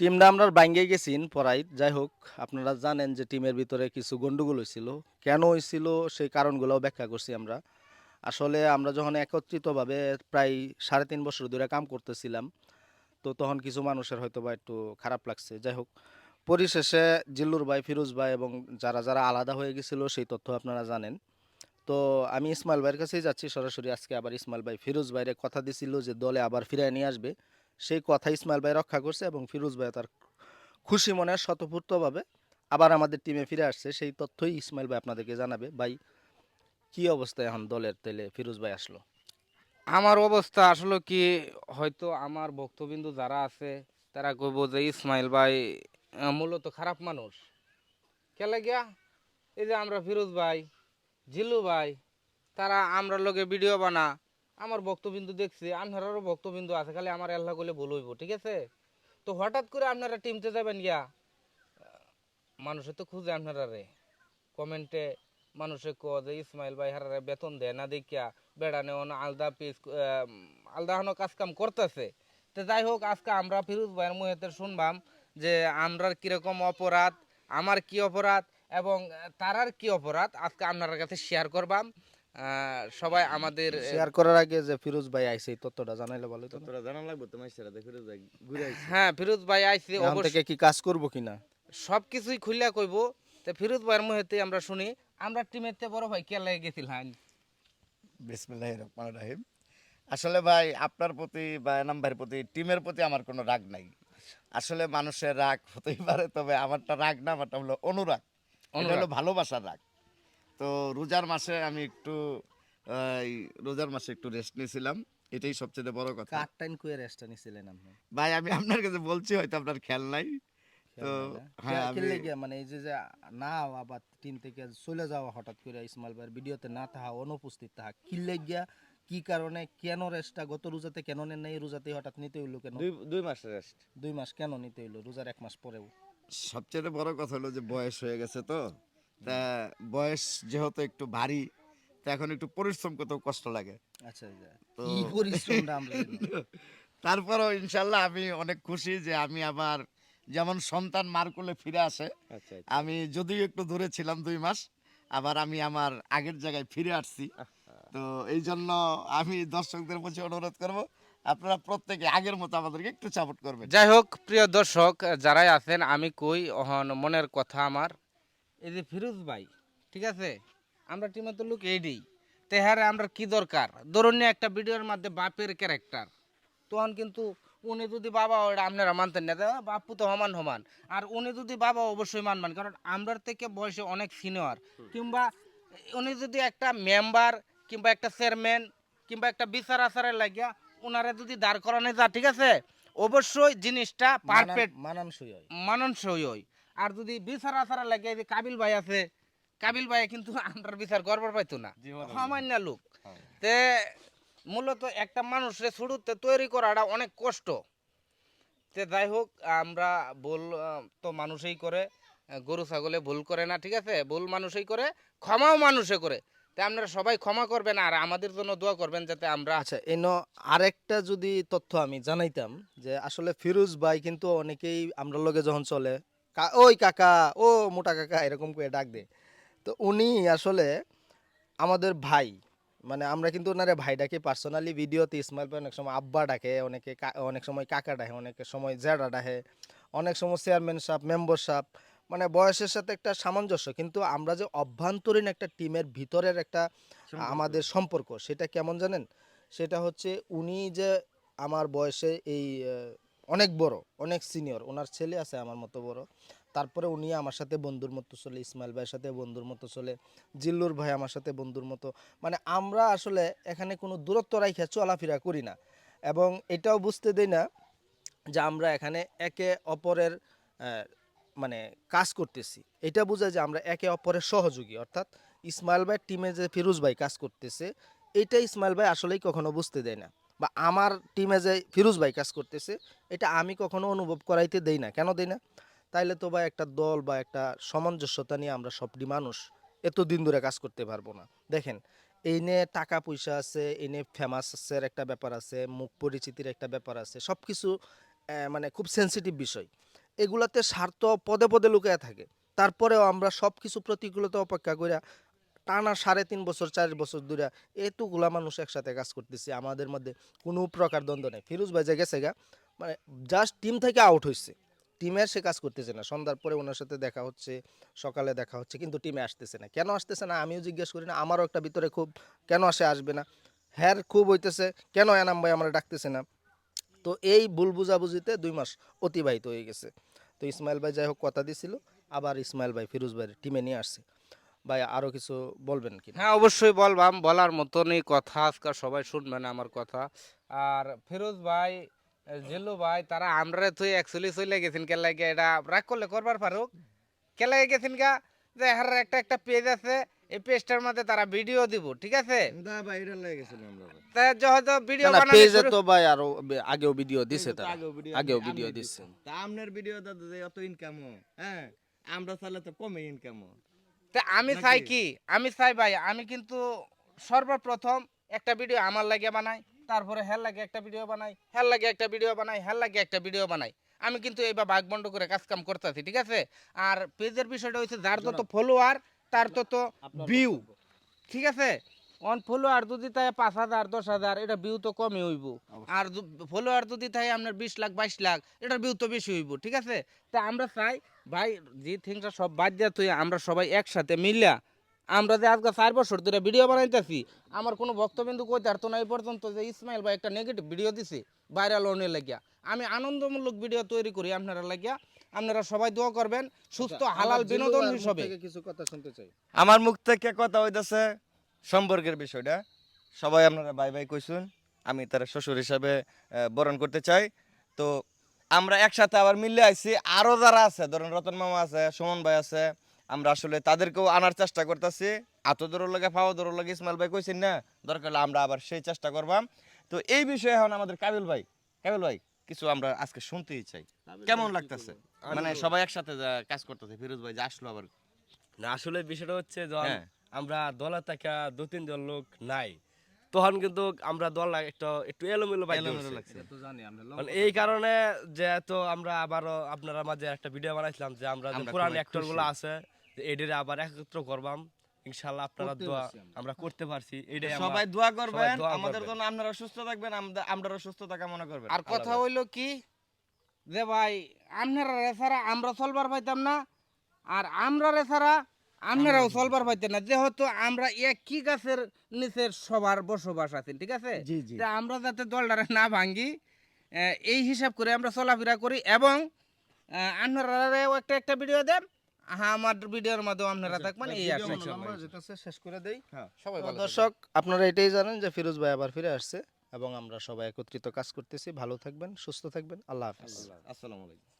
টিমটা আমরা বাইঙ্গে গেছিন পড়াই যাই হোক আপনারা জানেন যে টিমের ভিতরে কিছু গন্ডগোল হয়েছিল কেন হয়েছিল সেই কারণগুলোও ব্যাখ্যা করছি আমরা। আসলে আমরা যখন একত্রিতভাবে প্রায় সাড়ে তিন বছর ধরে কাম করতেছিলাম, তো তখন কিছু মানুষের হয়তো বা একটু খারাপ লাগছে। যাই হোক পরিশেষে জিল্লুর ভাই, ফিরোজ ভাই এবং যারা যারা আলাদা হয়ে গেছিল, সেই তথ্য আপনারা জানেন। তো আমি ইসমাইল ভাইয়ের কাছেই যাচ্ছি। সরাসরি আজকে আবার ইসমাইল ভাই, ফিরোজ ভাইরে কথা দিছিল যে দলে আবার ফিরিয়ে নিয়ে আসবে। সেই কথা ইসমাইল ভাই রক্ষা করছে এবং ফিরোজ ভাই তার খুশি মনে স্বতঃপূর্তভাবে আবার আমাদের টিমে ফিরে আসছে। সেই তথ্যই ইসমাইল ভাই আপনাদেরকে জানাবে, ভাই, কি অবস্থা এখন দলের তেলে? ফিরোজ ভাই আসলো। আমার অবস্থা আসলে কি, হয়তো আমার ভক্তবিন্দু যারা আছে, তারা কইব যে ইসমাইল ভাই মূলত খারাপ মানুষ। কেলে গিয়া এই যে আমরা ফিরোজ ভাই, জিল্লু ভাই, তারা আমরা লোকে ভিডিও বানা। আমার ভক্তবিন্দু দেখছি আপনারও ভক্তবিন্দু আছে, খালি আমার আল্লাহ করলে ভুল হইব, ঠিক আছে? তো হঠাৎ করে আপনারা টিমতে যাবেন গিয়া, মানুষে তো খুঁজে আপনারা রে কমেন্টে মানুষে ক যে, ইসমাইল ভাই হারারে বেতন দেয় না দেখিয়া বেড়ানে অন আলদা পিস আলদা হনো কাজ কাম করতেছে। তো যাই হোক, আজকে আমরা ফিরোজ ভাইয়ের মুহেতে শুনবাম যে, আমরার কীরকম অপরাধ, আমার কি অপরাধ, এবং তারার কি অপরাধ, আজকে আপনার কাছে শেয়ার করবাম। সবাই আমাদের শেয়ার করার আগে যে ফিরোজ ভাই আইছে এই তথ্যটা জানাইলে ভালো? তোরা জানা লাগবে তোমার সেরা দেখে যাই ঘুরে আইছি। হ্যাঁ ফিরোজ ভাই এখন অবশ্যই থেকে কি কাজ করব কিনা? সব কিছুই খুলিয়া কইব। তো ফিরোজ ভাইয়ের মুহেতে আমরা শুনি আমরা টিমেতে বড় ভাই কে লাগে গেছিল হ্যাঁ বিসমিল্লাহ রহমান রাহিম। আসলে ভাই আপনার প্রতি বা এনাম ভাইয়ের প্রতি টিমের প্রতি আমার কোনো রাগ নাই। আসলে মানুষের রাগ হতেই পারে তবে আমারটা রাগ না আমারটা হলো অনুরাগ। এটা অনুরাগ। হলো ভালোবাসার রাগ। তো রোজার মাসে আমি একটু রোজার মাসে একটু রেস্ট নিয়েছিলাম। এটাই সবচেয়ে বড় কথা। কার টাইম কুয়ে রেস্টটা নিছিলেন আপনি? ভাই আমি আপনার কাছে বলছি হয়তো আপনার খেয়াল নাই। তো হ্যাঁ মানে এই যে যে না আবার টিম থেকে চলে যাওয়া হঠাৎ করে ইসমাইল ভাইয়ের ভিডিওতে না থাকা অনুপস্থিত থাকা কিনলে গিয়া কি কারণে কেন রেস্টটা গত রোজাতে কেন নেন নাই? রোজাতে হঠাৎ নিতে হইল কেন? দুই দুই মাস রেস্ট দুই মাস কেন নিতে হইল? রোজার এক মাস পরেও। সবচেয়ে বড় কথা হলো যে বয়স হয়ে গেছে তো। তা বয়স যেহেতু একটু ভারী তা এখন একটু পরিশ্রম করতেও কষ্ট লাগে। আচ্ছা আচ্ছা। তো- কি পরিশ্রমটা আমরা জানি। তারপরেও ইনশাল্লাহ আমি অনেক খুশি যে আমি আবার যেমন সন্তান মার কোলে ফিরে আসে আচ্ছা আমি যদিও একটু দূরে ছিলাম দুই মাস আবার আমি আমার আগের জায়গায় ফিরে আসছি। তো এই জন্য আমি দর্শকদের মধ্যে অনুরোধ করব আপনারা প্রত্যেকে আগের মতো আমাদেরকে একটু সাপোর্ট করবেন। যাই হোক প্রিয় দর্শক যারাই আছেন আমি কই অহন মনের কথা আমার। এই যে ফিরোজ ভাই ঠিক আছে? আমরা টিমে তো লোক এইডি তেহারে আমরা কি দরকার? ধরুন একটা ভিডিওর মধ্যে বাপের ক্যারেক্টার তখন কিন্তু উনি যদি বাবা ওটা আপনারা মানতেন না। বাপু তো সমান সমান। আর উনি যদি বাবা অবশ্যই মানবেন। কারণ আমরার থেকে বয়সে অনেক সিনিয়র কিংবা উনি যদি একটা মেম্বার কিংবা একটা চেয়ারম্যান কিংবা একটা বিচার আচারের লাগিয়া ওনারা যদি দাঁড় করানো যা ঠিক আছে? অবশ্যই জিনিসটা পারফেক্ট মানানসই হয়। মানানসই হয়। আর যদি বিচার আচারা লাগে যে কাবিল ভাই আছে কাবিল ভাই কিন্তু আমরা বিচার করবার পাইতো না। সামান্য লোক। তে মূলত একটা মানুষের শুরুতে তৈরি করাটা অনেক কষ্ট। তে যাই হোক আমরা ভুল তো মানুষই করে গরু ছাগলে ভুল করে না ঠিক আছে? ভুল মানুষই করে ক্ষমাও মানুষে করে। তে আপনারা সবাই ক্ষমা করবেন আর আমাদের জন্য দোয়া করবেন যাতে আমরা আচ্ছা এন আরেকটা যদি তথ্য আমি জানাইতাম যে আসলে ফিরোজ ভাই কিন্তু অনেকেই আমরা লগে যখন চলে ওই কাকা ও মোটা কাকা এরকম করে ডাক দে তো উনি আসলে আমাদের ভাই মানে আমরা কিন্তু ওনারে ভাই ডাকি পার্সোনালি ভিডিওতে ইসমাইল ভাই অনেক সময় আব্বা ডাকে অনেকে কা- অনেক সময় কাকা ডাকে অনেক সময় জেডা ডাকে অনেক সময় চেয়ারম্যান সাপ মেম্বার সাপ মানে বয়সের সাথে একটা সামঞ্জস্য কিন্তু আমরা যে অভ্যন্তরীণ একটা টিমের ভিতরের একটা আমাদের সম্পর্ক সেটা কেমন জানেন? সেটা হচ্ছে উনি যে আমার বয়সে এই অনেক বড়, অনেক সিনিয়র ওনার ছেলে আছে আমার মতো বড়। তারপরে উনি আমার সাথে বন্ধুর মতো চলে, ইসমাইল ভাইয়ের সাথে বন্ধুর মতো চলে, জিল্লুর ভাই আমার সাথে বন্ধুর মতো। মানে আমরা আসলে এখানে কোনো দূরত্ব রাইখা চলাফেরা করি না। এবং এটাও বুঝতে দেই না যে আমরা এখানে একে অপরের মানে কাজ করতেছি। এটা বোঝায় যে আমরা একে অপরের সহযোগী, অর্থাৎ ইসমাইল ভাই টিমে যে ফিরোজ ভাই কাজ করতেছে, এটা ইসমাইল ভাই আসলেই কখনো বুঝতে দেয় না। বা আমার টিমে যে ফিরোজ ভাই কাজ করতেছে, এটা আমি কখনো অনুভব করাইতে দেই না। কেন দেই না? তাইলে তো ভাই একটা দল বা একটা সামঞ্জস্যতা নিয়ে আমরা সবটি মানুষ এতদিন ধরে কাজ করতে পারব না। দেখেন, এই নিয়ে টাকা পয়সা আছে, এই নিয়ে ফেমাসের একটা ব্যাপার আছে, মুখ পরিচিতির একটা ব্যাপার আছে সব কিছু মানে খুব সেনসিটিভ বিষয়। এগুলাতে স্বার্থ পদে পদে লুকিয়ে থাকে। তারপরেও আমরা সব কিছু প্রতিকূলতা অপেক্ষা করে টানা সাড়ে তিন বছর, চার বছর ধরে এতগুলা মানুষ একসাথে কাজ করতেছে, আমাদের মধ্যে কোনো প্রকার দ্বন্দ্ব নেই। ফিরোজ ভাই যে গেছে গা মানে জাস্ট টিম থেকে আউট হয়েছে টিমের সে কাজ করতেছে না। সন্ধ্যার পরে ওনার সাথে দেখা হচ্ছে, সকালে দেখা হচ্ছে, কিন্তু টিমে আসতেছে না। কেন আসতেছে না? আমিও জিজ্ঞেস করি না, আমারও একটা ভিতরে খুব, কেন আসে আসবে না? হ্যার খুব হইতেছে, কেন এনাম ভাই আমরা ডাকতেছে না? তো এই ভুল বুঝাবুঝিতে দুই মাস অতিবাহিত হয়ে গেছে। তো ইসমাইল ভাই যাই হোক কথা দিছিল, আবার ইসমাইল ভাই ফিরোজ ভাই টিমে নিয়ে আসছে। ভাই আরও কিছু বলবেন কি হ্যাঁ অবশ্যই বলবাম বলার মতনই কথা আজকাল সবাই শুনবেন আমার কথা। আর ফিরোজ ভাই জেলু ভাই তারা আমরা তো অ্যাকচুয়ালি চলে গেছেন কে লাগে এটা রাগ করলে করবার পারুক। কে লাগে গেছেন গা? যে হার একটা একটা পেজ আছে এই পেজটার মধ্যে তারা ভিডিও দিব ঠিক আছে? দা ভাই এটা লেগে গেছিল আমরা তা যে হয়তো ভিডিও না বানানো পেজে তো ভাই আরও বে- আগেও ভিডিও দিছে তারা। আগেও ভিডিও দিচ্ছে তা আমনের ভিডিও দাদা যে অত ইনকাম হ্যাঁ? আমরা চাইলে তো কমে ইনকাম তা আমি চাই কি? আমি চাই ভাই আমি কিন্তু সর্বপ্রথম একটা ভিডিও আমার লাগে বানাই তারপরে হেল লাগে একটা ভিডিও বানাই হেল লাগে একটা ভিডিও বানাই হেল লাগে একটা ভিডিও বানাই। আমি কিন্তু এইবার বন্ধ করে কাজ কাম করতেছি ঠিক আছে? আর পেজের বিষয়টা হচ্ছে যার তত ফলোয়ার তার তত ভিউ ঠিক আছে? অন ফলোয়ার যদি তাই পাঁচ হাজার দশ হাজার এটা ভিউ তো কমই হইব। আর ফলোয়ার যদি তাই আপনার বিশ লাখ বাইশ লাখ এটার ভিউ তো বেশি হইব ঠিক আছে? তা আমরা চাই ভাই যে থিংসটা সব বাদ দিয়া তুই আমরা সবাই একসাথে মিলিয়া আমরা যে আজকে চার বছর ধরে ভিডিও বানাইতেছি আমার কোনো বক্তবিন্দু কইতে তো না এই পর্যন্ত যে ইসমাইল ভাই একটা নেগেটিভ ভিডিও দিছে ভাইরাল অনে লাগিয়া। আমি আনন্দমূলক ভিডিও তৈরি করি আপনারা লাগিয়া আপনারা সবাই দোয়া করবেন সুস্থ হালাল বিনোদন হিসেবে। কিছু কথা শুনতে চাই। আমার মুখ থেকে কথা হইতাছে সম্পর্কের বিষয়টা। সবাই আপনারা বাই বাই কইছুন আমি তার শ্বশুর হিসাবে বরণ করতে চাই। তো আমরা একসাথে আবার মিলে আইছি। আরও যারা আছে ধরেন রতন মামা আছে সুমন ভাই আছে আমরা আসলে তাদেরকেও আনার চেষ্টা করতেছি। আত দূরের লগে পাওয়া দূরের লগে ইসমাইল ভাই কইছেন না দরকার হলে আমরা আবার সেই চেষ্টা করবাম। তো এই বিষয়ে এখন আমাদের কাবিল ভাই কাবিল ভাই কিছু আমরা আজকে শুনতেই চাই। কেমন লাগতেছে? মানে সবাই একসাথে কাজ করতেছে ফিরোজ ভাই যে আসলো আবার। না আসলে বিষয়টা হচ্ছে হ্যাঁ। আমরা দলে থাকা দু তিনজন লোক নাই তখন কিন্তু আমরা দল একটা একটু এলোমেলো। মানে এই কারণে যেহেতু আমরা আবারও আপনারা মাঝে একটা ভিডিও বানাইছিলাম যে আমরা যে পুরান খুবই অ্যাক্টরগুলো আছে যে আবার একত্র করবাম। ইনশাল্লাহ আপনারা করতে দোয়া পারছি আমরা। করতে পারছি। এটাই সবাই সবাই দোয়া করবেন। আমাদের। জন্য আপনারা সুস্থ থাকবেন আমরা- সুস্থতা কামনা করবেন। আর কথা হইল কি যে ভাই আপনারা রেছাড়া আমরা চলবার পাইতাম না আর আমরা রেছাড়া আপনারাও চলবার পাইতেন না যেহেতু আমরা একই গাছের নিচের সবার বসবাস আছেন ঠিক আছে? আমরা যাতে দলটারে না ভাঙ্গি এই হিসাব করে আমরা চলাফেরা করি এবং আহ, আপনারাও একটা একটা ভিডিও দেন। হ্যাঁ আমার ভিডিওর মাধ্যমে আপনারা থাকবেন এই আমরা শেষ করে দেই। সবাই দর্শক আপনারা এটাই জানেন যে ফিরোজ ভাই আবার ফিরে আসছে এবং আমরা সবাই একত্রিত কাজ করতেছি। ভালো থাকবেন সুস্থ থাকবেন। আল্লাহ হাফিজ। আসসালামু আলাইকুম।